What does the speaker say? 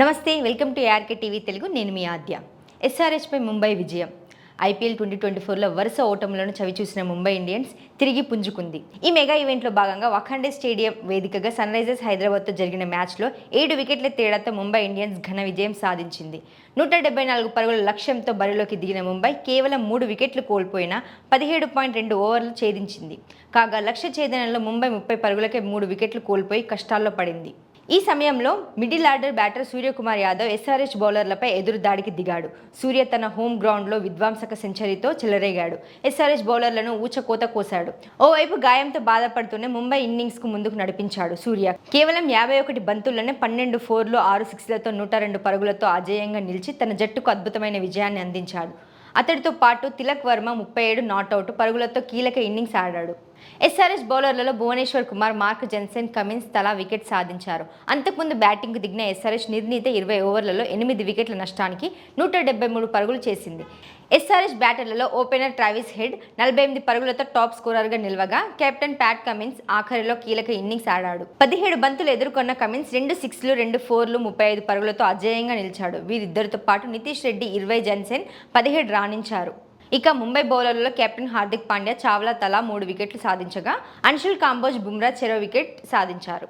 నమస్తే welcome to ARK TV Telugu. నేను మీ ఆద్య. ఎస్ఆర్హెచ్పై ముంబై విజయం. ఐపీఎల్ ట్వంటీ ట్వంటీ ఫోర్లో వరుస ఓటములను చవిచూసిన ముంబై ఇండియన్స్ తిరిగి పుంజుకుంది. ఈ మెగా ఈవెంట్లో భాగంగా వఖండే స్టేడియం వేదికగా సన్ రైజర్స్ హైదరాబాద్తో జరిగిన మ్యాచ్లో ఏడు వికెట్ల తేడాతో ముంబై ఇండియన్స్ ఘన విజయం సాధించింది. నూట డెబ్బై నాలుగు పరుగుల లక్ష్యంతో బరిలోకి దిగిన ముంబై కేవలం మూడు వికెట్లు కోల్పోయిన పదిహేడు పాయింట్ రెండు ఓవర్లు ఛేదించింది. కాగా లక్ష్య ఛేదనలో ముంబై ముప్పై పరుగులకే మూడు వికెట్లు కోల్పోయి కష్టాల్లో పడింది. ఈ సమయంలో middle order batter Suryakumar Yadav SRH బౌలర్లపై ఎదురు దాడికి దిగాడు. సూర్య తన హోమ్ గ్రౌండ్లో విధ్వంసక సెంచరీతో చెలరేగాడు. ఎస్ఆర్హెచ్ బౌలర్లను ఊచకోత కోశాడు ఓవైపు గాయంతో బాధపడుతూనే ముంబై ఇన్నింగ్స్కు ముందుకు నడిపించాడు సూర్య. కేవలం యాభై ఒకటి బంతుల్లోనే పన్నెండు ఫోర్లు ఆరు సిక్స్లతో నూట రెండు పరుగులతో అజేయంగా నిలిచి తన జట్టుకు అద్భుతమైన విజయాన్ని అందించాడు. అతడితో పాటు తిలక్ వర్మ ముప్పై ఏడు నాట్అవుట్ పరుగులతో కీలక ఇన్నింగ్స్ ఆడాడు. ఎస్ఆర్ఎస్ బౌలర్లలో Bhuvneshwar Kumar Mark Jansen Cummins తలా వికెట్ సాధించారు. అంతకుముందు బ్యాటింగ్కు దిగిన ఎస్ఆర్ఎస్ నిర్ణీత ఇరవై ఓవర్లలో ఎనిమిది వికెట్ల నష్టానికి నూట డెబ్బై మూడు పరుగులు చేసింది. ఎస్ఆర్ఎస్ బ్యాటర్లలో ఓపెనర్ ట్రావిస్ హెడ్ నలభై ఎనిమిది పరుగులతో టాప్ స్కోరర్గా నిల్వగా కెప్టెన్ ప్యాట్ కమిన్స్ ఆఖరిలో కీలక ఇన్నింగ్స్ ఆడాడు. పదిహేడు బంతులు ఎదుర్కొన్న కమిన్స్ రెండు సిక్స్లు రెండు ఫోర్లు ముప్పై ఐదు పరుగులతో అజేయంగా నిలిచాడు. వీరిద్దరితో పాటు నితీష్ రెడ్డి ఇరవై జెన్సెన్ పదిహేడు రాణించారు. ఇక ముంబై బౌలర్లలో కెప్టెన్ హార్దిక్ పాండ్యా చావ్లా తలా మూడు వికెట్లు సాధించగా అన్షుల్ కాంబోజ్ బుమ్రా చెరో వికెట్ సాధించారు.